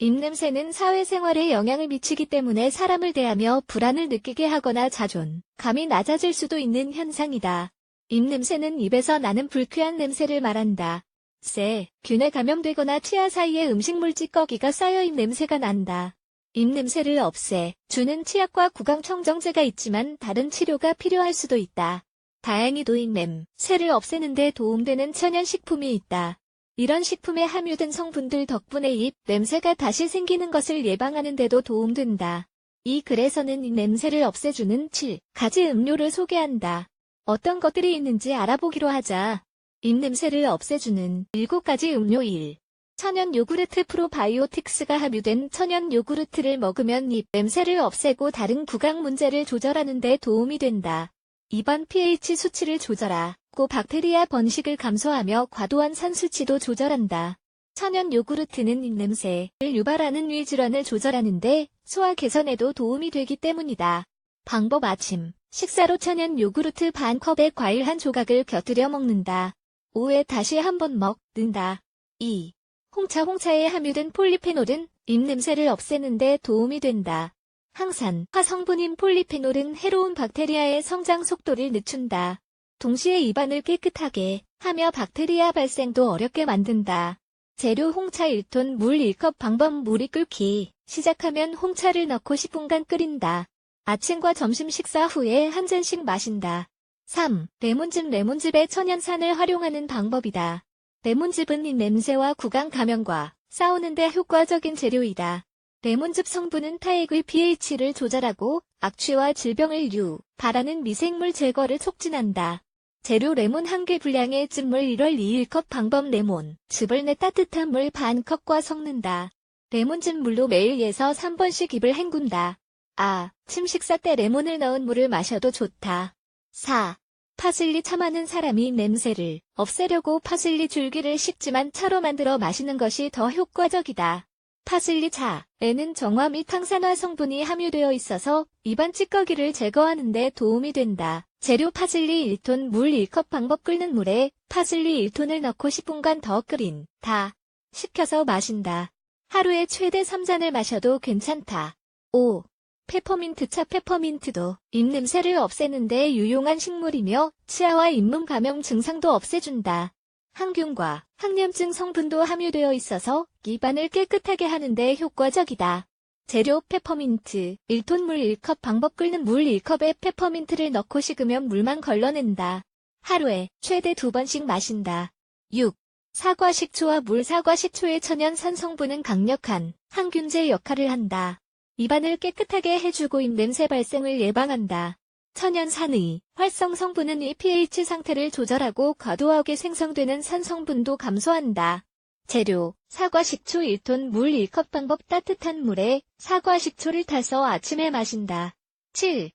입냄새는 사회생활에 영향을 미치기 때문에 사람을 대하며 불안을 느끼게 하거나 자존, 감이 낮아질 수도 있는 현상이다. 입냄새는 입에서 나는 불쾌한 냄새를 말한다. 세, 균에 감염되거나 치아 사이에 음식물 찌꺼기가 쌓여 입냄새가 난다. 입냄새를 없애 주는 치약과 구강청정제가 있지만 다른 치료가 필요할 수도 있다. 다행히도 입냄새를 없애는 데 도움되는 천연식품이 있다. 이런 식품에 함유된 성분들 덕분에 입 냄새가 다시 생기는 것을 예방하는 데도 도움된다. 이 글에서는 이 냄새를 없애주는 7가지 음료를 소개한다. 어떤 것들이 있는지 알아보기로 하자. 입냄새를 없애주는 7가지 음료 1. 천연 요구르트 프로바이오틱스가 함유된 천연 요구르트를 먹으면 입 냄새를 없애고 다른 구강 문제를 조절하는 데 도움이 된다. 2번 pH 수치를 조절하 고 박테리아 번식을 감소하며 과도한 산 수치도 조절한다. 천연 요구르트는 입냄새를 유발하는 위 질환을 조절하는데 소화 개선에도 도움이 되기 때문이다. 방법 아침 식사로 천연 요구르트 반 컵에 과일 한 조각을 곁들여 먹는다. 오후에 다시 한 번 먹는다. 2. 홍차 홍차에 함유된 폴리페놀은 입냄새를 없애는데 도움이 된다. 항산, 화 성분인 폴리페놀은 해로운 박테리아의 성장 속도를 늦춘다. 동시에 입안을 깨끗하게 하며 박테리아 발생도 어렵게 만든다. 재료 홍차 1톤 물 1컵 방법 물이 끓기 시작하면 홍차를 넣고 10분간 끓인다. 아침과 점심 식사 후에 한 잔씩 마신다. 3. 레몬즙 레몬즙의 천연산을 활용하는 방법이다. 레몬즙은 이 냄새와 구강 감염과 싸우는데 효과적인 재료이다. 레몬즙 성분은 타액의 pH를 조절하고 악취와 질병을 유 발하는 미생물 제거를 촉진한다. 재료 레몬 한개 분량의 즙물 1월 2일 컵 방법 레몬 즙을 내 따뜻한 물 반 컵과 섞는다. 레몬즙 물로 매일 2에서 3번씩 입을 헹군다. 아, 침 식사 때 레몬을 넣은 물을 마셔도 좋다. 4. 파슬리 차 많은 사람이 냄새를 없애려고 파슬리 줄기를 씻지만 차로 만들어 마시는 것이 더 효과적이다. 파슬리 차에는 정화 및 항산화 성분이 함유되어 있어서 입안 찌꺼기를 제거하는 데 도움이 된다. 재료 파슬리 1톤 물 1컵 방법 끓는 물에 파슬리 1톤을 넣고 10분간 더 끓인 다 식혀서 마신다. 하루에 최대 3잔을 마셔도 괜찮다. 5. 페퍼민트 차 페퍼민트도 입냄새를 없애는데 유용한 식물이며 치아와 잇몸 감염 증상도 없애준다. 항균과 항염증 성분도 함유되어 있어서 입안을 깨끗하게 하는데 효과적이다. 재료 페퍼민트 1톤 물 1컵 방법 끓는 물 1컵에 페퍼민트를 넣고 식으면 물만 걸러낸다. 하루에 최대 2번씩 마신다. 6. 사과 식초와 물 사과 식초의 천연 산 성분은 강력한 항균제 역할을 한다. 입안을 깨끗하게 해주고 입냄새 발생을 예방한다. 천연산의 활성 성분은 이 pH 상태를 조절하고 과도하게 생성되는 산 성분도 감소한다. 재료 사과 식초 1톤 물 1컵 방법 따뜻한 물에 사과 식초를 타서 아침에 마신다. 7.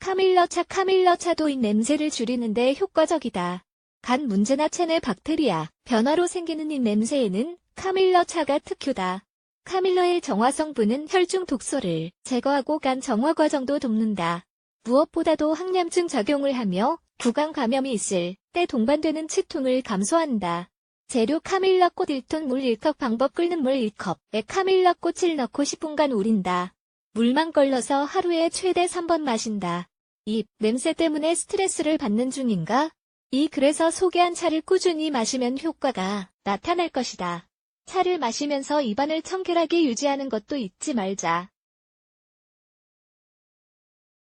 카밀러차 카밀러차도 이 냄새를 줄이는데 효과적이다. 간 문제나 체내 박테리아 변화로 생기는 이 냄새에는 카밀러차가 특효다. 카밀러의 정화 성분은 혈중 독소를 제거하고 간 정화 과정도 돕는다. 무엇보다도 항염증 작용을 하며 구강 감염이 있을 때 동반되는 치통을 감소한다. 재료 카밀러 꽃 1톤 물 1컵 방법 끓는 물 1컵에 카밀러 꽃을 넣고 10분간 우린다. 물만 걸러서 하루에 최대 3번 마신다. 입 냄새 때문에 스트레스를 받는 중인가? 이 글에서 소개한 차를 꾸준히 마시면 효과가 나타날 것이다. 차를 마시면서 입안을 청결하게 유지하는 것도 잊지 말자.